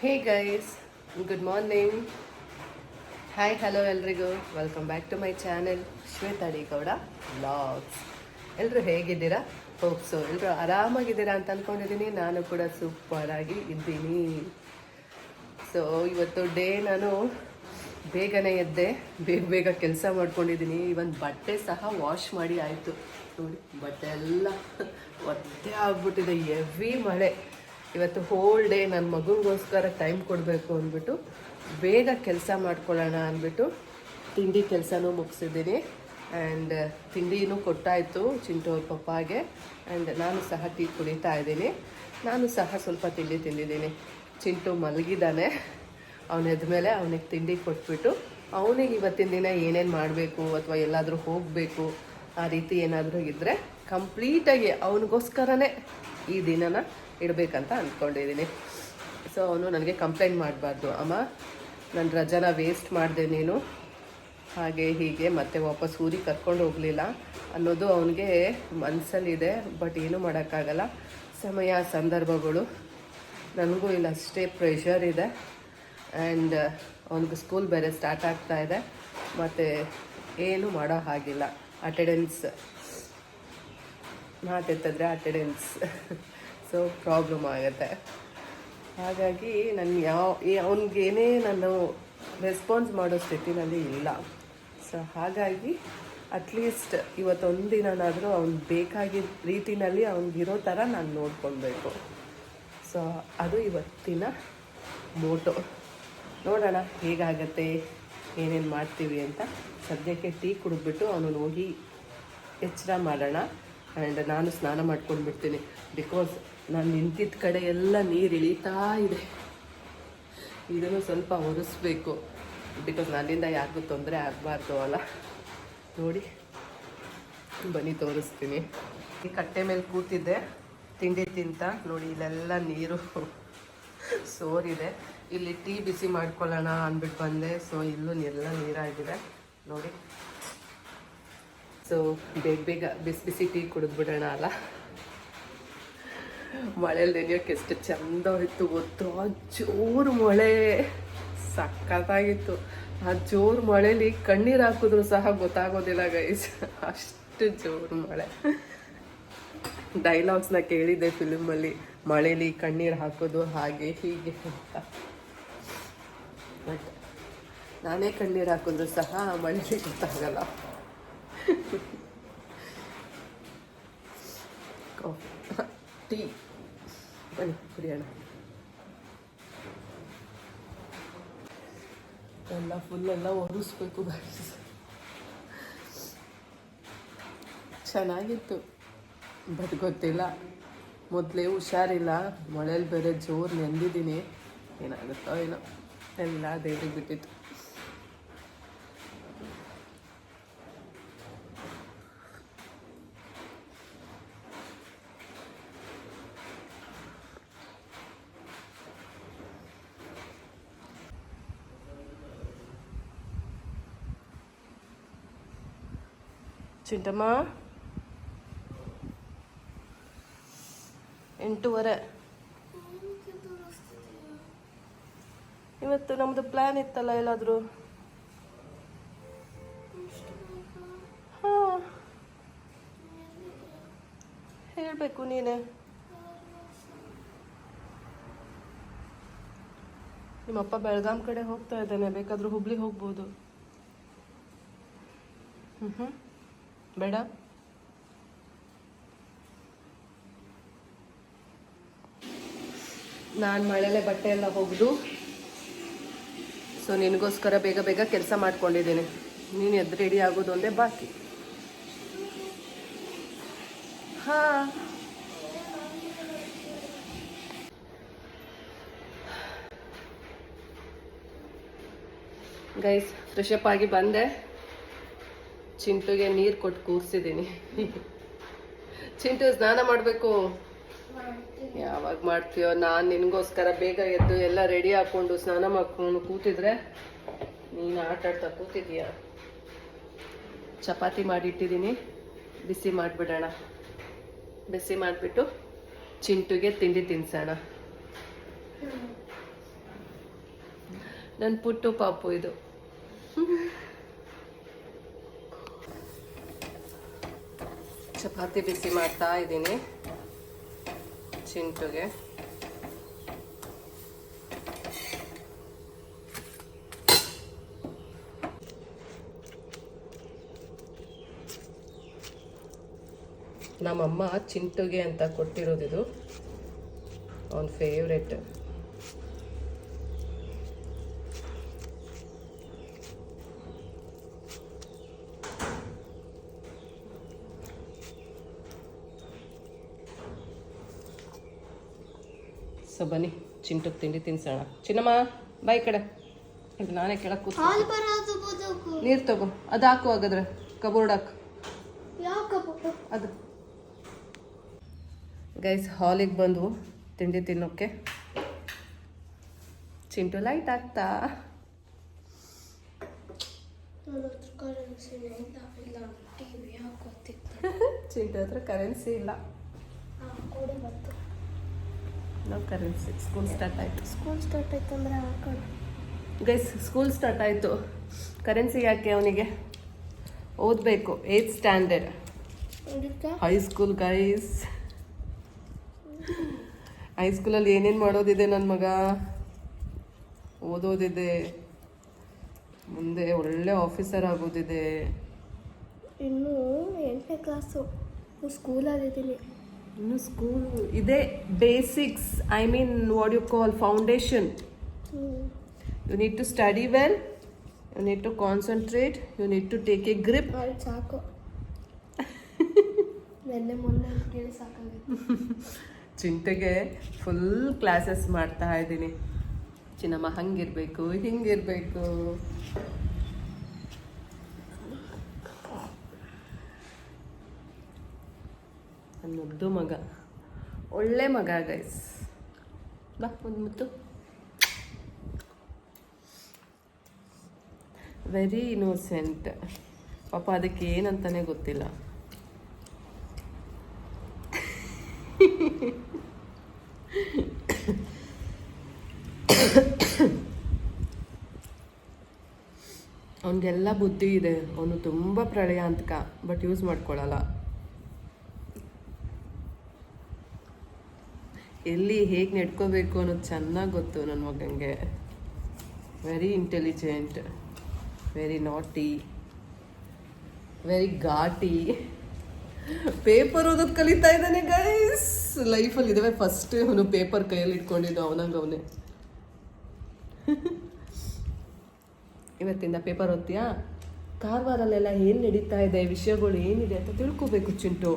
Hey guys good morning hi hello ಎಲ್ರಿಗೂ. Welcome back to my channel Shweta Gowda blogs ಎಲ್ಲರೂ ಹೇಗಿದ್ದೀರಾ? ಹೋಪ್ಸು ಎಲ್ಲರೂ ಆರಾಮಾಗಿದ್ದೀರಾ ಅಂತ ಅಂದ್ಕೊಂಡಿದ್ದೀನಿ ನಾನು ಕೂಡ ಸೂಪರಾಗಿ ಇದ್ದೀನಿ. ಸೊ ಇವತ್ತು ಡೇ ನಾನು ಬೇಗನೆ ಎದ್ದೆ. ಬೇಗ ಬೇಗ ಕೆಲಸ ಮಾಡ್ಕೊಂಡಿದ್ದೀನಿ. ಇವನ್ ಬಟ್ಟೆ ಸಹ ವಾಶ್ ಮಾಡಿ ಆಯಿತು. ನೋಡಿ, ಬಟ್ಟೆ ಎಲ್ಲ ಒದ್ದೆ ಆಗ್ಬಿಟ್ಟಿದೆ. ಎವಿ ಮಳೆ. ಇವತ್ತು ಹೋಲ್ ಡೇ ನನ್ನ ಮಗುಗೋಸ್ಕರ ಟೈಮ್ ಕೊಡಬೇಕು ಅಂದ್ಬಿಟ್ಟು ಬೇಗ ಕೆಲಸ ಮಾಡ್ಕೊಳ್ಳೋಣ ಅಂದ್ಬಿಟ್ಟು ತಿಂಡಿ ಕೆಲಸನೂ ಮುಗಿಸಿದ್ದೀನಿ. ಆ್ಯಂಡ್ ತಿಂಡಿನೂ ಕೊಟ್ಟಾಯಿತು ಚಿಂಟು ಅವ್ರ ಪಪ್ಪಾಗೆ. ಆ್ಯಂಡ್ ನಾನು ಸಹ ಟೀ ಕುಡಿತಾ ಇದ್ದೀನಿ. ನಾನು ಸಹ ಸ್ವಲ್ಪ ತಿಂಡಿ ತಿಂದಿದ್ದೀನಿ. ಚಿಂಟು ಮಲಗಿದ್ದಾನೆ. ಅವನ ಮೇಲೆ ಅವನಿಗೆ ತಿಂಡಿ ಕೊಟ್ಬಿಟ್ಟು ಅವನಿಗೆ ಇವತ್ತಿನ ದಿನ ಏನೇನು ಮಾಡಬೇಕು ಅಥವಾ ಎಲ್ಲಾದರೂ ಹೋಗಬೇಕು, ಆ ರೀತಿ ಏನಾದರೂ ಇದ್ದರೆ ಕಂಪ್ಲೀಟಾಗಿ ಅವನಿಗೋಸ್ಕರನೇ ಈ ದಿನನ ಇಡಬೇಕಂತ ಅಂದ್ಕೊಂಡಿದ್ದೀನಿ ಸೊ ಅವನು ನನಗೆ ಕಂಪ್ಲೇಂಟ್ ಮಾಡಬಾರ್ದು. ಅಮ್ಮ ನನ್ನ ರಜಾನ ವೇಸ್ಟ್ ಮಾಡಿದೆ ನೀನು. ಹಾಗೆ ಹೀಗೆ, ಮತ್ತೆ ವಾಪಸ್ ಊರಿಗೆ ಕರ್ಕೊಂಡು ಹೋಗಲಿಲ್ಲ ಅನ್ನೋದು ಅವನಿಗೆ ಮನಸ್ಸಲ್ಲಿದೆ ಬಟ್ ಏನೂ ಮಾಡೋಕ್ಕಾಗಲ್ಲ. ಸಮಯ, ಸಂದರ್ಭಗಳು. ನನಗೂ ಇಲ್ಲ ಅಷ್ಟೇ ಪ್ರೆಷರ್ ಇದೆ. ಆ್ಯಂಡ್ ಅವನಿಗೆ ಸ್ಕೂಲ್ ಬೇರೆ ಸ್ಟಾರ್ಟ್ ಆಗ್ತಾ ಇದೆ. ಮತ್ತು ಏನು ಮಾಡೋ ಹಾಗಿಲ್ಲ. ಅಟೆಂಡೆನ್ಸ್ ಮಾತೆತ್ತಿದ್ರೆ ಅಟೆಂಡೆನ್ಸ್ ಸೊ ಪ್ರಾಬ್ಲಮ್ ಆಗುತ್ತೆ. ಹಾಗಾಗಿ ನಾನು ಯಾವ ಅವನಿಗೇನೇ ನಾನು ರೆಸ್ಪಾನ್ಸ್ ಮಾಡೋ ಸ್ಥಿತಿನಲ್ಲಿ ಇಲ್ಲ. ಸೊ ಹಾಗಾಗಿ ಅಟ್ಲೀಸ್ಟ್ ಇವತ್ತೊಂದಿನಾದರೂ ಅವ್ನು ಬೇಕಾಗಿದ್ದ ರೀತಿನಲ್ಲಿ ಅವ್ನಿಗಿರೋ ಥರ ನಾನು ನೋಡ್ಕೊಳ್ಬೇಕು. ಸೊ ಅದು ಇವತ್ತಿನ ಮೋಟೋ ನೋಡೋಣ ಹೇಗಾಗತ್ತೆ, ಏನೇನು ಮಾಡ್ತೀವಿ ಅಂತ. ಸದ್ಯಕ್ಕೆ ಟೀ ಕುಡಿದ್ಬಿಟ್ಟು ಅವನು ಹೋಗಿ ಎಚ್ಚರ ಮಾಡೋಣ. ಆ್ಯಂಡ್ ನಾನು ಸ್ನಾನ ಮಾಡ್ಕೊಂಡು ಬಿಡ್ತೀನಿ ಬಿಕಾಸ್ ನಾನು ನಿಂತಿದ್ದ ಕಡೆ ಎಲ್ಲ ನೀರು ಇಳೀತಾ ಇದೆ. ಇದನ್ನು ಸ್ವಲ್ಪ ಒರೆಸ್ಬೇಕು. ಬಿಕಾಸ್ ನನ್ನಿಂದ ಯಾರಿಗೂ ತೊಂದರೆ ಆಗಬಾರ್ದು ಅಲ್ಲ. ನೋಡಿ, ಬನ್ನಿ ತೋರಿಸ್ತೀನಿ. ಈ ಕಟ್ಟೆ ಮೇಲೆ ಕೂತಿದ್ದೆ, ತಿಂಡಿ ತಿಂತ. ನೋಡಿ, ಇಲ್ಲೆಲ್ಲ ನೀರು ಸೋರಿದೆ. ಇಲ್ಲಿ ಟೀ ಬಿಸಿ ಮಾಡ್ಕೊಳ್ಳೋಣ ಅಂದ್ಬಿಟ್ಟು ಬಂದೆ. ಸೊ ಇಲ್ಲೂ ಎಲ್ಲ ನೀರಾಗಿದೆ. ನೋಡಿ. ಸೊ ಬೇಗ ಬೇಗ ಬಿಸಿ ಬಿಸಿ ಟೀ ಕುಡಿದ್ಬಿಡೋಣ ಅಲ್ಲ. ಮಳೆಯಲ್ಲಿ ನೆನೆಯೋಕೆ ಎಷ್ಟು ಚಂದ ಇತ್ತು ಗೊತ್ತು? ಆ ಜೋರು ಮಳೆ. ಸಖತ್ತಾಗಿತ್ತು. ಆ ಜೋರು ಮಳೆಲಿ ಕಣ್ಣೀರು ಹಾಕಿದ್ರು ಸಹ ಗೊತ್ತಾಗೋದಿಲ್ಲ ಗೈಸ್ ಅಷ್ಟು ಜೋರು ಮಳೆ. ಡೈಲಾಗ್ಸ್ನ ಕೇಳಿದ್ದೆ ಫಿಲಮಲ್ಲಿ ಮಳೇಲಿ ಕಣ್ಣೀರು ಹಾಕೋದು ಹಾಗೆ ಹೀಗೆ ಅಂತ. ಬಟ್ ನಾನೇ ಕಣ್ಣೀರು ಹಾಕಿದ್ರು ಸಹ ಮಳೇಲಿ ಗೊತ್ತಾಗಲ್ಲ. ಟೀ ಬನ್ನಿ, ಕುಡಿಯೋಣ. ಎಲ್ಲ ಫುಲ್ ಎಲ್ಲ ಒರೆಸ್ಬೇಕು. ಚೆನ್ನಾಗಿತ್ತು. ಬಟ್ ಗೊತ್ತಿಲ್ಲ. ಮೊದಲೇ ಹುಷಾರಿಲ್ಲ. ಮಳೇಲಿ ಬೇರೆ ಜೋರು ನೆಂದಿದ್ದೀನಿ. ಏನಾಗುತ್ತೋ ಏನೋ. ಎಲ್ಲ ದೇವ್ರಿಗೆ ಬಿಟ್ಟಿತ್ತು. ಚಿಂಟಮ್ಮ? ಎಂಟೂವರೆ. ಇವತ್ತು ನಮ್ಮದು ಪ್ಲಾನ್ ಇತ್ತಲ್ಲ ಎಲ್ಲಾದರೂ? ಹಾಂ. ಹೇಳಬೇಕು ನೀನೆ. ನಿಮ್ಮಪ್ಪ ಬೆಳಗಾಂ ಕಡೆ ಹೋಗ್ತಾ ಇದ್ದಾನೆ, ಬೇಕಾದರೂ ಹುಬ್ಳಿ ಹೋಗ್ಬೋದು. ಹ್ಞೂ ಹ್ಞೂ ಬೇಡ. ನಾನು ಮಳೆಲೆ ಬಟ್ಟೆ ಎಲ್ಲ ಹೋಗ್ದು. ಸೊ ನಿನಗೋಸ್ಕರ ಬೇಗ ಬೇಗ ಕೆಲಸ ಮಾಡ್ಕೊಂಡಿದ್ದೀನಿ. ನೀನು ಎದ್ದು ರೆಡಿ ಆಗೋದು ಒಂದೇ ಬಾಕಿ. ಹಾ. ಗೈಸ್ ಫ್ರೆಶ್ ಆಗಿ ಬಂದೆ. ಚಿಂಟುಗೆ ನೀರು ಕೊಟ್ಟು ಕೂರಿಸಿದ್ದೀನಿ ಚಿಂಟು ಸ್ನಾನ ಮಾಡಬೇಕು. ಯಾವಾಗ ಮಾಡ್ತೀಯೋ, ನಾನು ನಿನಗೋಸ್ಕರ ಬೇಗ ಎದ್ದು ಎಲ್ಲ ರೆಡಿ ಹಾಕ್ಕೊಂಡು ಸ್ನಾನ ಮಾಡ್ಕೊಂಡು ಕೂತಿದ್ರೆ, ನೀನು ಆಟ ಆಡ್ತಾ ಕೂತಿದೀಯ? ಚಪಾತಿ ಮಾಡಿಟ್ಟಿದ್ದೀನಿ ಬಿಸಿ ಮಾಡಿಬಿಡೋಣ. ಬಿಸಿ ಮಾಡಿಬಿಟ್ಟು ಚಿಂಟುಗೆ ತಿಂಡಿ ತಿನ್ಸೋಣ. ನನ್ನ ಪುಟ್ಟು ಪಾಪು ಇದು. ಚಪಾತಿ ಬಿಸಿ ಮಾಡ್ತಾ ಇದ್ದೀನಿ. ಚಿಂಟುಗೆ. ನಮ್ಮಮ್ಮ ಚಿಂಟುಗೆ ಅಂತ ಕೊಟ್ಟಿರೋದಿದು. ಅವನ ಫೇವ್ರೆಟ್ ಸೊ ಬನ್ನಿ ಚಿಂಟು ತಿಂಡಿ ತಿನ್ಸೋಣ. ಚಿನ್ನಮ್ಮ ಬಾಯ್ ಕಡೆ. ಇದು ನಾನೇ ಕೆಳಕ್ಕೆ ಕೂತ್ ನೀರು ತಗೋ ಅದು ಹಾಕು ಹಾಗಾದ್ರೆ. ಕಬೋರ್ಡ್ ಹಾಕು. ಅದು. ಗೈಸ್ ಹಾಲಿಗೆ ಬಂದು ತಿಂಡಿ ತಿನ್ನೋಕ್ಕೆ ಚಿಂಟು ಲೈಟ್ ಆಗ್ತಾ. ಚಿಂಟು ಹತ್ರ ಕರೆನ್ಸಿ ಇಲ್ಲ. ಕೊಡು ಮತ್ತು ನೋ ಕರೆನ್ಸಿ ಸ್ಕೂಲ್ ಸ್ಟಾರ್ಟ್ ಆಯಿತು. ಸ್ಕೂಲ್ ಸ್ಟಾರ್ಟ್ ಆಯ್ತಂದ್ರೆ ಹಾಕೋಣ ಗೈಸ್ ಸ್ಕೂಲ್ ಸ್ಟಾರ್ಟ್ ಆಯಿತು. ಕರೆನ್ಸಿ ಯಾಕೆ ಅವನಿಗೆ? ಓದಬೇಕು. Eighth standard high school guys ಹೈಸ್ಕೂಲಲ್ಲಿ ಏನೇನು ಮಾಡೋದಿದೆ ನನ್ನ ಮಗ? ಓದೋದಿದೆ. ಮುಂದೆ ಒಳ್ಳೆ ಆಫೀಸರ್ ಆಗೋದಿದೆ. ಇನ್ನು ಎಂಟನೇ ಕ್ಲಾಸು ಸ್ಕೂಲಲ್ಲಿದ್ದೀನಿ ಇನ್ನು ಸ್ಕೂಲ್ ಇದೆ basics I mean what you call foundation you need to study well you need to concentrate you need to take a grip ಸಾಕು. ನೆನ್ನೆ ಮೊನ್ನೆ ಕೇಳಿ ಸಾಕಾಗಿತ್ತು ಚಿಂತೆಗೆ ಫುಲ್ ಕ್ಲಾಸಸ್ ಮಾಡ್ತಾ ಇದ್ದೀನಿ. ಚಿನ್ನಮ್ಮ ಹಂಗಿರ್ಬೇಕು ಹಿಂಗಿರ್ಬೇಕು. ನನ್ನ ಮುದ್ದು ಮಗ. ಒಳ್ಳೆ ಮಗ ಗೈಸ್ ಬಾ, ಒಂದು ಮುತ್ತು. ವೆರಿ ಇನೋಸೆಂಟ್ ಪಾಪ ಅದಕ್ಕೆ ಏನಂತಾನೆ ಗೊತ್ತಿಲ್ಲ. ಅವನಿಗೆಲ್ಲ ಬುದ್ಧಿ ಇದೆ. ಅವನು ತುಂಬ ಪ್ರಳಯಾಂತಕ ಬಟ್ ಯೂಸ್ ಮಾಡ್ಕೊಳ್ಳಲ್ಲ ಎಲ್ಲಿ ಹೇಗೆ ನಡ್ಕೋಬೇಕು ಅನ್ನೋದು ಚೆನ್ನಾಗಿ ಗೊತ್ತು ನನ್ನ ಮಗನಿಗೆ very intelligent very naughty very ಘಾಟಿ. ಪೇಪರ್ ಓದೋದು ಕಲಿತಾ ಇದ್ದಾನೆ ಗೈಸ್ ಲೈಫಲ್ಲಿ ಇದಾವೆ. ಫಸ್ಟ್ ಅವನು ಪೇಪರ್ ಕೈಯಲ್ಲಿ ಇಟ್ಕೊಂಡಿದ್ದು ಅವನಂಗ ಅವನೇ. ಇವತ್ತಿಂದ ಪೇಪರ್ ಓದ್ತೀಯಾ? ಕಾರವಾರಲ್ಲೆಲ್ಲ ಏನು ನಡೀತಾ ಇದೆ? ವಿಷಯಗಳು ಏನಿದೆ ಅಂತ ತಿಳ್ಕೊಬೇಕು ಚಿಂಟು.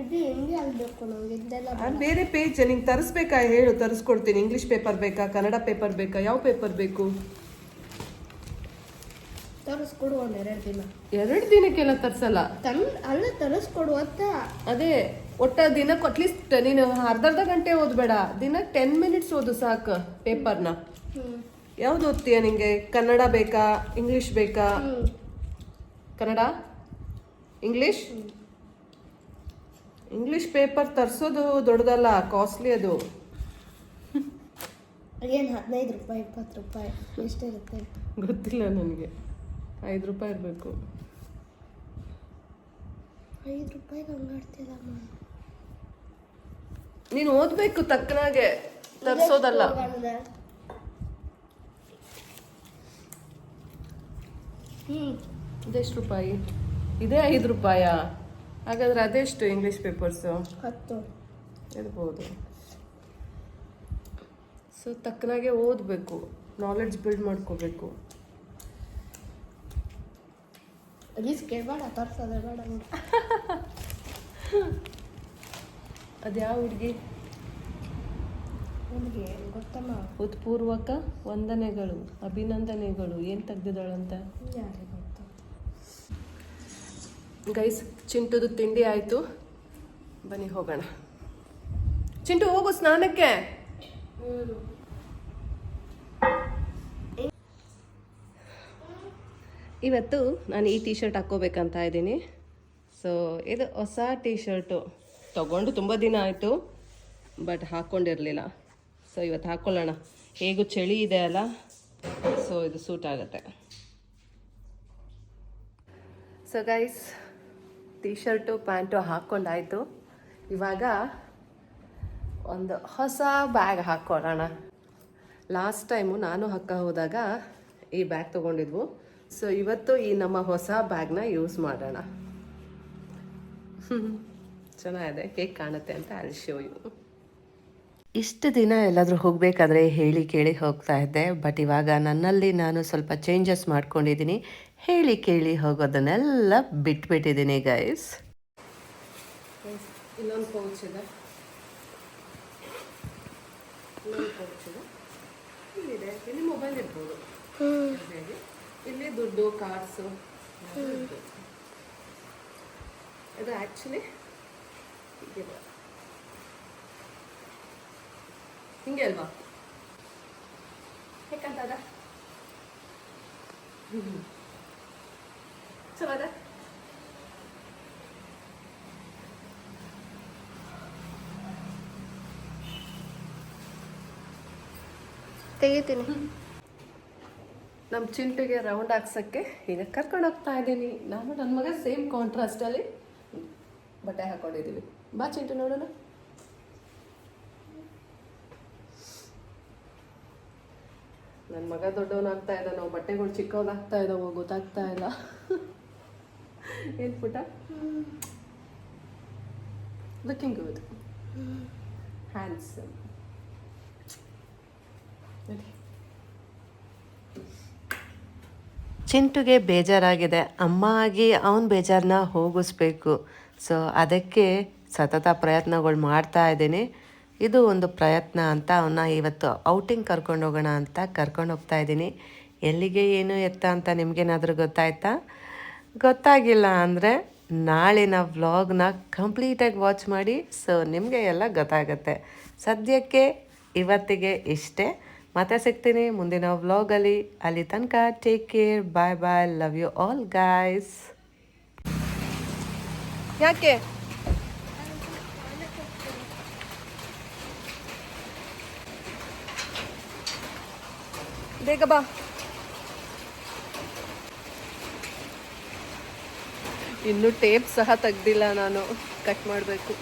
ಇದು ಆಗಬೇಕು ಇದೆಲ್ಲ ಅದು ಬೇರೆ ಪೇಜ್ ನಿಂಗೆ ತರಿಸ್ಬೇಕಾ ಹೇಳು ತರಿಸ್ಕೊಡ್ತೀನಿ. ಇಂಗ್ಲೀಷ್ ಪೇಪರ್ ಬೇಕಾ ಕನ್ನಡ ಪೇಪರ್ ಬೇಕಾ ಯಾವ ಪೇಪರ್ ಬೇಕು? ತರಿಸ್ಕೊಡು ಒಂದು ಎರಡು ದಿನ. ಎರಡು ದಿನಕ್ಕೆಲ್ಲ ತರಿಸಲ್ಲ? ತನ್ ಅಲ್ಲ ತರಿಸ್ಕೊಡು ಅಂತ. ಅದೇ ಒಟ್ಟ ದಿನಕ್ಕೆ ಅಟ್ಲೀಸ್ಟ್ ನೀನು ಅರ್ಧ ಅರ್ಧ ಗಂಟೆ ಓದ್ಬೇಡ. ದಿನ ಟೆನ್ ಮಿನಿಟ್ಸ್ ಓದು ಸಾಕು ಪೇಪರ್ನ ಯಾವ್ದು ಓದ್ತೀಯ ನಿಂಗೆ? ಕನ್ನಡ ಬೇಕಾ ಇಂಗ್ಲೀಷ್ ಬೇಕಾ? ಕನ್ನಡ? ಇಂಗ್ಲೀಷ್ ಇಂಗ್ಲೀಷ್ ಪೇಪರ್ ತರಿಸೋದು ದೊಡ್ಡದಲ್ಲ ಕಾಸ್ಟ್ಲಿ ಅದು. ಏನು ಹದಿನೈದು ರೂಪಾಯಿ ಇಪ್ಪತ್ತು ರೂಪಾಯಿ ಎಷ್ಟಿರುತ್ತೆ ಗೊತ್ತಿಲ್ಲ ನನಗೆ. ಐದು ರೂಪಾಯಿ ಇರಬೇಕು. ಐದು ರೂಪಾಯಿ ಹಂಗಾಡ್ತಿಲ್ಲಮ್ಮ ನೀನು ಓದಬೇಕು ತಕ್ಕನಾಗೆ. ತರಿಸೋದಲ್ಲ. ಹ್ಞೂ ಇದೆಷ್ಟು ರೂಪಾಯಿ? ಇದೇ ಐದು ರೂಪಾಯಾ? ಹಾಗಾದ್ರೆ ಅದೆಷ್ಟು ಇಂಗ್ಲಿಷ್ ಪೇಪರ್ಸು ಹತ್ತು. ಇರ್ಬೋದು ಸೊ ತಕ್ಕನಾಗೆ ಓದಬೇಕು ನಾಲೆಡ್ಜ್ ಬಿಲ್ಡ್ ಮಾಡ್ಕೋಬೇಕು. ರಿಸ್ಕ್ ಬೇಡ ತರ್ಸೋದೇ ಬೇಡ ಅದು ಯಾವ ಹುಡುಗಿ? ನಿಮಗೆ ಗೊತ್ತಮ್ಮ. ಉತ್ಪೂರ್ವಕ ವಂದನೆಗಳು ಅಭಿನಂದನೆಗಳು ಏನು ತೆಗ್ದಿದ್ದಾಳಂತ? ಯಾರಿಗೆ ಗೈಸ್ ಚಿಂಟುದು ತಿಂಡಿ ಆಯಿತು. ಬನ್ನಿ ಹೋಗೋಣ. ಚಿಂಟು, ಹೋಗು ಸ್ನಾನಕ್ಕೆ. ಇವತ್ತು ನಾನು ಈ ಟಿ ಶರ್ಟ್ ಹಾಕ್ಕೋಬೇಕಂತ ಇದ್ದೀನಿ. ಸೊ ಇದು ಹೊಸ ಟಿ ಶರ್ಟು ತಗೊಂಡು ತುಂಬ ದಿನ ಆಯಿತು ಬಟ್ ಹಾಕ್ಕೊಂಡಿರಲಿಲ್ಲ ಸೊ ಇವತ್ತು ಹಾಕ್ಕೊಳ್ಳೋಣ ಹೇಗೂ ಚಳಿ ಇದೆ ಅಲ್ಲ? ಸೊ ಇದು ಸೂಟ್ ಆಗುತ್ತೆ. So guys T shirt pant ಹಾಕ್ಕೊಂಡಾಯಿತು. ಇವಾಗ ಒಂದು ಹೊಸ ಬ್ಯಾಗ್ ಹಾಕ್ಕೊಳ್ಳೋಣ ಲಾಸ್ಟ್ ಟೈಮು ನಾನು ಹಕ್ಕ ಹೋದಾಗ ಈ ಬ್ಯಾಗ್ ತೊಗೊಂಡಿದ್ವು. ಸೊ ಇವತ್ತು ಈ ನಮ್ಮ ಹೊಸ ಬ್ಯಾಗ್ನ ಯೂಸ್ ಮಾಡೋಣ. ಚೆನ್ನಾಗಿದೆ. ಹೇಗೆ ಕಾಣುತ್ತೆ ಅಂತ ಅಲ್ಲಿ ಶೋ ಯು ಇಷ್ಟು ದಿನ ಎಲ್ಲಾದರೂ ಹೋಗಬೇಕಾದ್ರೆ ಹೇಳಿ ಕೇಳಿ ಹೋಗ್ತಾ ಇದ್ದೆ. ಬಟ್ ಇವಾಗ ನನ್ನಲ್ಲಿ ನಾನು ಸ್ವಲ್ಪ ಚೇಂಜಸ್ ಮಾಡ್ಕೊಂಡಿದ್ದೀನಿ. ಹೇಳಿ ಕೇಳಿ ಹೋಗೋದನ್ನೆಲ್ಲ ಬಿಟ್ಬಿಟ್ಟಿದ್ದೀನಿ ಗೈಸ್ ಇಲ್ಲಿ ಮೊಬೈಲ್ ಇಲ್ಲಿ ದುಡ್ಡು ಕಾರ್ಡ್ಸು ಇದು ಆ್ಯಕ್ಚುಲಿ ಹೀಗಿದೆ ಹಿಂಗೆ ಅಲ್ವಾ? ಹೇಗಂತದ? ಚಲೋ ಅದ ತೆಗಿತೀನಿ ನಮ್ಮ ಚಿಂಟಿಗೆ ರೌಂಡ್ ಹಾಕ್ಸೋಕ್ಕೆ ಈಗ ಕರ್ಕೊಂಡು ಹೋಗ್ತಾ ಇದ್ದೀನಿ. ನಾನು ನನ್ನ ಮಗ ಸೇಮ್ ಕಾಂಟ್ರಾಸ್ಟಲ್ಲಿ ಬಟ್ಟೆ ಹಾಕೊಂಡಿದ್ದೀವಿ ಬಾ ಚಿಂಟು ನೋಡೋಣ. ನನ್ನ ಮಗ ದೊಡ್ಡವನಾಗ್ತಾ ಇದ್ದಾನೋ ಬಟ್ಟೆಗಳು ಚಿಕ್ಕವನಾಗ್ತಾ ಇದ್ದಾವೋ, ಗೊತ್ತಾಗ್ತಾ ಇಲ್ಲ. ಏನು ಪುಟ? ಲುಕಿಂಗ್ ಗುಡ್ ಹ್ಯಾಂಡ್ಸಮ್ ಚಿಂಟುಗೆ ಬೇಜಾರಾಗಿದೆ. ಅಮ್ಮ ಆಗಿ ಅವನ ಬೇಜಾರನ್ನ ಹೋಗಿಸ್ಬೇಕು. ಸೊ ಅದಕ್ಕೆ ಸತತ ಪ್ರಯತ್ನಗಳು ಮಾಡ್ತಾ ಇದ್ದೀನಿ. ಇದು ಒಂದು ಪ್ರಯತ್ನ ಅಂತ ಅವನ್ನ ಇವತ್ತು ಔಟಿಂಗ್ ಕರ್ಕೊಂಡು ಹೋಗೋಣ ಅಂತ ಕರ್ಕೊಂಡು ಹೋಗ್ತಾ ಇದ್ದೀನಿ. ಎಲ್ಲಿಗೆ ಏನು ಎತ್ತ ಅಂತ ನಿಮಗೇನಾದರೂ ಗೊತ್ತಾಯ್ತಾ? ಗೊತ್ತಾಗಿಲ್ಲ ಅಂದರೆ ನಾಳಿನ ವ್ಲಾಗ್ನ ಕಂಪ್ಲೀಟಾಗಿ ವಾಚ್ ಮಾಡಿ ಸೊ ನಿಮಗೆ ಎಲ್ಲ ಗೊತ್ತಾಗುತ್ತೆ. ಸದ್ಯಕ್ಕೆ, ಇವತ್ತಿಗೆ ಇಷ್ಟೇ. ಮತ್ತೆ ಸಿಗ್ತೀನಿ ಮುಂದಿನ ವ್ಲಾಗಲ್ಲಿ ಅಲ್ಲಿ ತನಕ take care bye bye love you all guys ಯಾಕೆ? ಬೇಗ ಬಾ. ಇನ್ನು ಟೇಪ್ ಸಹ ತೆಗ್ದಿಲ್ಲ ನಾನು. ಕಟ್ ಮಾಡಬೇಕು.